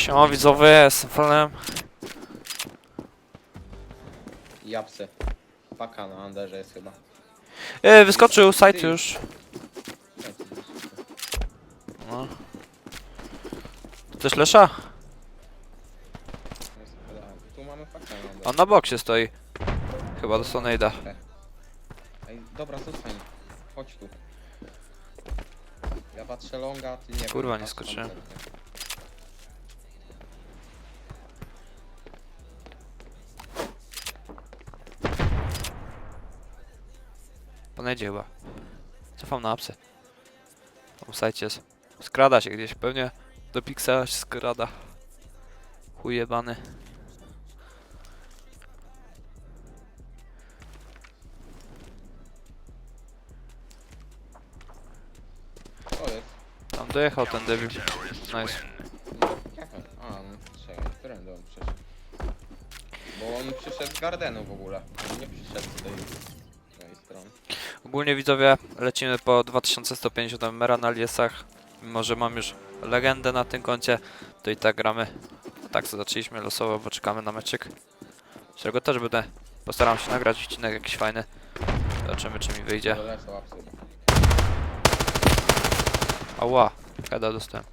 Siema widzowie, jestem fanem. I apsy. Paka na Anderze jest chyba. E, wyskoczył, site już. No. To też Lesza? Tu mamy paka na Anderze. On na boksie stoi. Chyba do Sonejda. Ej, dobra, zostań. Chodź tu. Ja patrzę longa, ty nie Kurwa, nie patrz skoczyłem. Ponejdzie chyba. Cofam na apsy. Site jest. Skrada się gdzieś, pewnie do Pixela się skrada. Chuj jebany. To jest. Tam dojechał ten debil. Nice. A, on? Bo on przyszedł z Gardenu w ogóle. On nie przyszedł z Ogólnie widzowie, lecimy po 2150 mera na liesach. Mimo, że mam już legendę na tym koncie, to i tak gramy. Tak zaczęliśmy losowo, bo czekamy na meczyk. Z którego też będę, postaram się nagrać odcinek jakiś fajny. Zobaczymy czy mi wyjdzie. Ała, heada dostałem.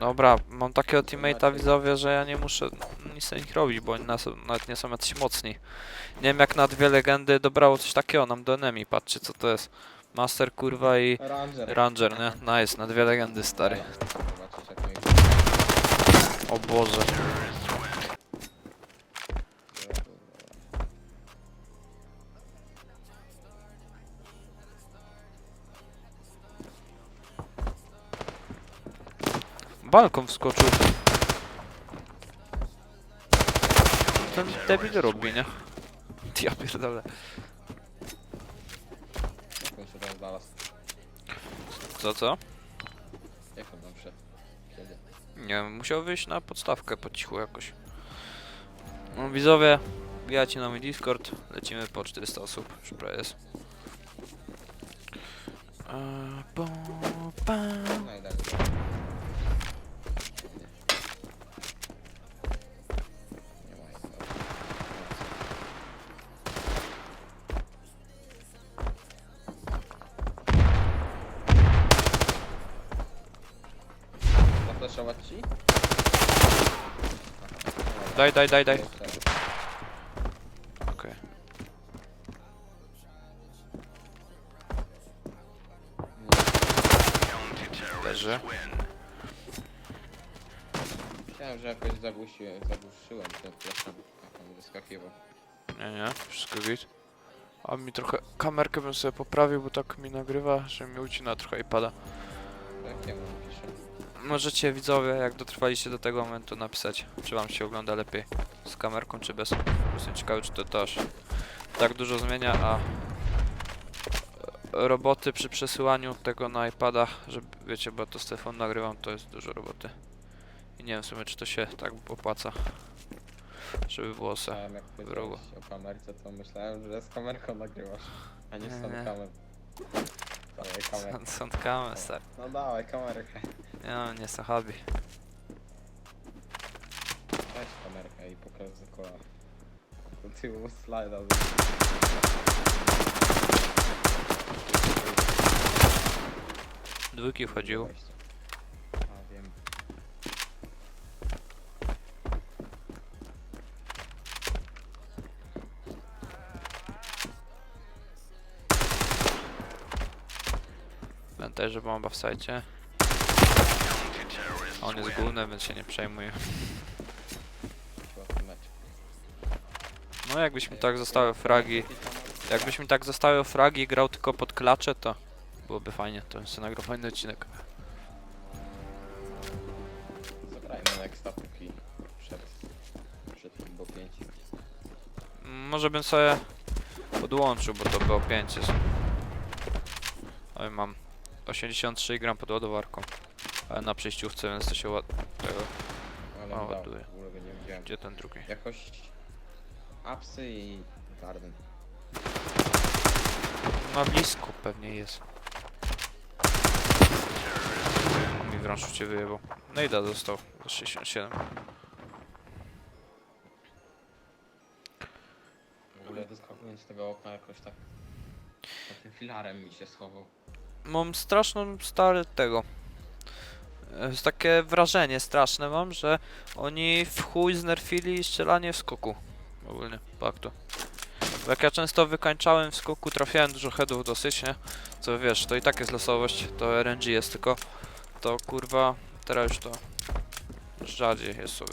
Dobra, mam takiego teammate'a widzowie, że ja nie muszę nic na nich robić, bo oni nas, nawet nie są jacyś mocni. Nie wiem jak na dwie legendy dobrało coś takiego nam do enemy, patrzcie co to jest. Master kurwa i Ranger. Ranger, nie? Nice, na dwie legendy stary. O Boże. Balkon wskoczył. Ten debil robi, nie? Ja pierdolę. Jak on się tam znalazł? Co, co? Jak on tam wszedł? Kiedy? Nie wiem, musiał wyjść na podstawkę po cichu jakoś. No widzowie, wbijajcie na mój Discord, lecimy po 400 osób, już prawie jest. Eee, po, pa. Zaflaszować ci? Daj, daj, daj, daj. Jeszcze. Okej. Leży. Myślałem, że jakoś zagłusiłem, zagłuszyłem ten flashem, jak on wyskakiwał. Nie, nie, wszystko git. A mi trochę kamerkę bym sobie poprawił, bo tak mi nagrywa, że mi ucina trochę i pada. Jak ja mu piszę? Możecie widzowie, jak dotrwaliście do tego momentu, napisać, czy wam się ogląda lepiej z kamerką, czy bez. Jestem ciekawy, czy to też tak dużo zmienia, a roboty przy przesyłaniu tego na iPada, że wiecie, bo to z telefonu nagrywam, to jest dużo roboty. I nie wiem w sumie, czy to się tak opłaca, żeby było se. Myślałem, jak wrogo. powiedziałeś o kamerce, to myślałem, że z kamerką nagrywasz, a nie z Nie, tą kamerą. Dawaj kamerkę. Sądkamy, stary. No dawaj kamerkę. Ja nie sahabi. Weź kamerkę i pokaż za koła. Do tyłu slajda. Dwójki wchodził. A wiem. Pamiętaj, że bomba w sajcie. On jest główny, więc się nie przejmuje. No jakbyśmy tak zostały fragi, jakbyśmy tak zostały fragi i grał tylko pod klacze, to byłoby fajnie, to jest nagrał fajny odcinek. Zagrajmy nexta póki przed, przed tym bo 5. Mm, Może bym sobie podłączył, bo to było 5 jest. Oj, mam 83 gram pod ładowarką. Ale na przejściówce, więc to się ład... tego. Ale O, dał, ładuje. w ogóle go nie widziałem. Gdzie ten drugi? Jakoś apsy i Garden. Na blisko pewnie jest. On mi w rączu cię wyjebał. No i da dostał za 67. W ogóle wyskakując z tego okna jakoś tak... Za tym filarem mi się schował. Mam straszną stary tego. E, z Takie wrażenie straszne mam, że oni w chuj znerfili strzelanie w skoku. Ogólnie, faktu. Bo jak ja często wykańczałem w skoku, trafiałem dużo headów dosyć, nie? Co wiesz, to i tak jest losowość, to RNG jest tylko. To kurwa, teraz już to rzadziej jest. Do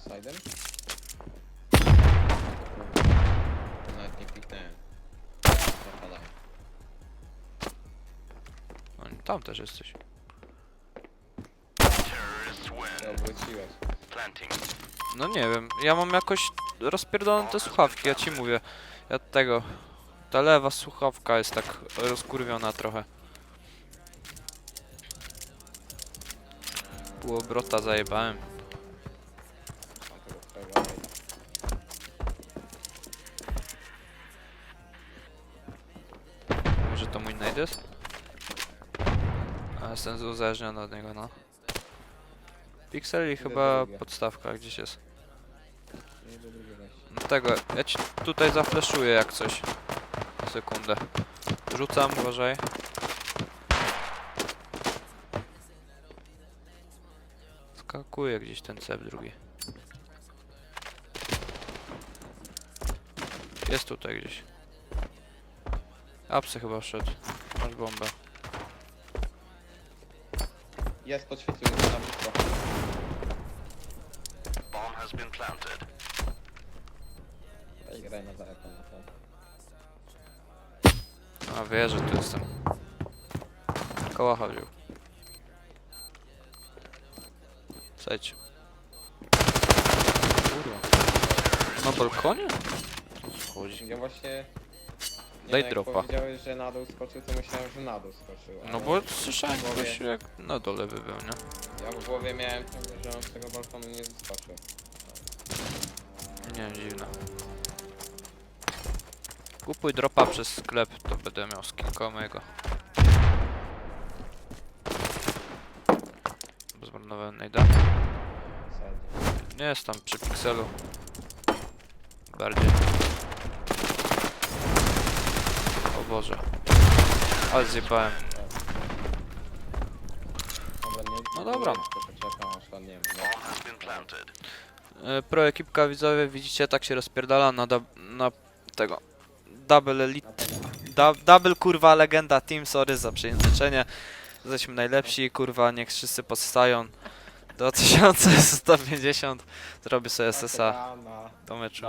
side'em? Nawet nie piknąłem. No, tam też jesteś. Obróciłeś. No nie wiem, ja mam jakoś rozpierdolone te słuchawki, ja ci mówię. Ja tego. Ta lewa słuchawka jest tak rozkurwiona trochę. Zajebałem. Mam tego twojego maila. Może to mój nade jest? A jestem uzależniony od niego, no. Pixel i chyba drugie. podstawka gdzieś jest. Nie do drugiego wejścia. No tego, ja ci tutaj zafleszuję jak coś. Sekundę. Rzucam, uważaj. Skakuje gdzieś ten cep drugi. Jest tutaj gdzieś. Apsy chyba wszedł. Masz bombę. Jest, podświecił mi na blisko. Ej, graj na daleko na to. A wie, że tu jestem. Kołacha wziął. Przejdź. Kurwa. Na balkonie? O co chodzi? Ja właśnie... Nie Daj jak dropa. powiedziałeś, że na dół skoczył, to myślałem, że na dół skoczył. No bo słyszałem w głowie- ktoś jak na dole by był, nie? Ja w głowie miałem że on z tego balkonu nie skoczył. Nie wiem, dziwne. Kupuj dropa przez sklep, to będę miał skillka mojego. Zmarnowałem najda. Sadnie. Nie jest tam przy pikselu. Bardziej. Boże. Ale zjebałem. No dobra. E, Pro ekipka widzowie, widzicie, tak się rozpierdala na, na tego. Double elite. Double kurwa legenda team, sorry za przejęzyczenie. Jesteśmy najlepsi, kurwa, niech wszyscy podstają. Do 1150 zrobię sobie SSA do meczu.